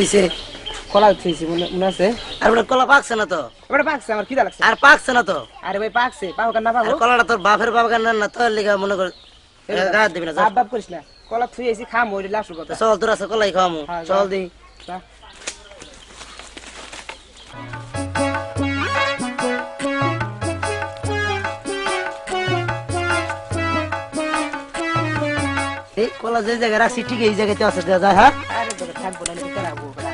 কিসে কলা থুইছি মনে আছে? আর ওটা কলা পাকছে না তো? এবারে পাকছে আমার খিদা লাগছে। আর পাকছে না তো? আরে ভাই পাকছে পাবো কেন না পাবো? কলাটা তোর বাপের বাবা কেন না তোর লিগা মনে কর গাছ দিবি না বাপ বাপ করিস না। কলা থুইছি খাম ওই লাস্ট কথা। চল তোর আছে কলাই খাওয়ামু হ্যাঁ, চল দি কলা যে জায়গায় রাখছি ঠিক এই জায়গাতে আছে যায় হ্যাঁ? আরে থাকব না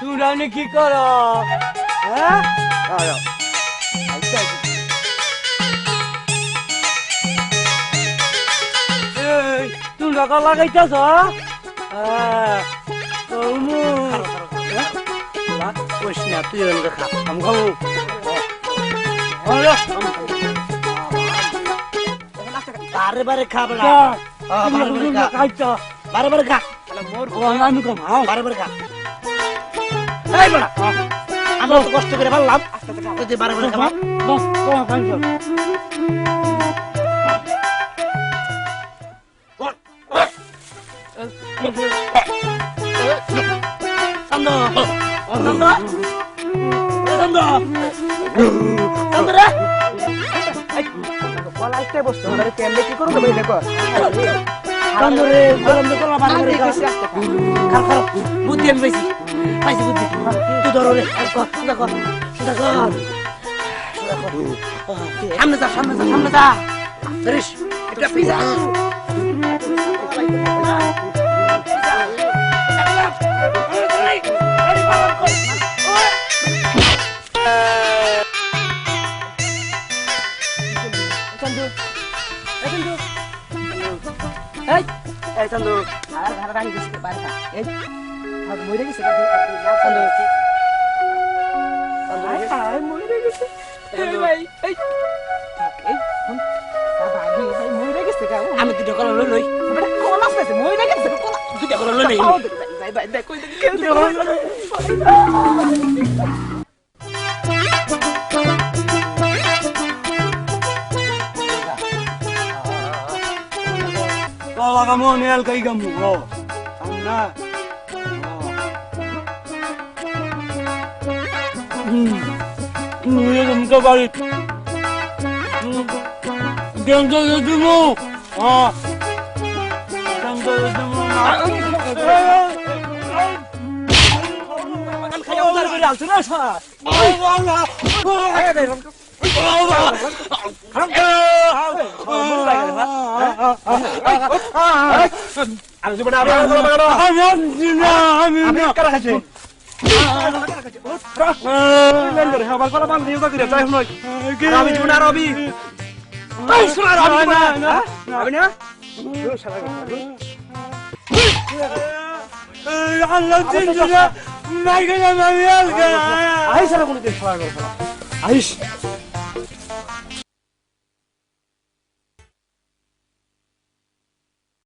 নে কি কর? হ্যাঁ? তোরা কা লাগাইতাছ হ্যাঁ? কমু কইস না তুই খা আমি খাব। বারে বারে খা বেড়া হ্যাঁ, বারে বারে খা। বারে বারে খা। আমি কম বারে বারে খা। আমরা তো কষ্ট করে পারলাম তুই যে বারে বারে খাবা। বস তোমার খাইছো চন্দ চন্দ চন্দ চন্দ রে। কলা একটা বস্তু কেমনে কি করব দেখো বুদ্ধি আমি পাইছি বুদ্ধি তুই ধরো রে দেখো দেখো সামনে যা সামনে যা সামনে যা ধরিস এটা পিজা এই, চন্দু। আর ঘরে রাখি দিছি বাইরে খা এই। মরে গেছে মরে গেছে ভাই এই আমি দুটো কলা লই লই কলা আছে মরে গেছে কলা দুটো কলা লই লই ভাই ভাই দেখ কই দুটো কলা লই লই Kala ये तुमका भाई तुमका ये तुमो हाँ तुमका ये तुमो 아니, 좀 나와, 나와, 나와, 나와. 아, 야, 진짜, 아, 진짜. थाग. तalityव시 के अजिल थातर म्हों कईया? इण्यू बोलाँ 식तेश Background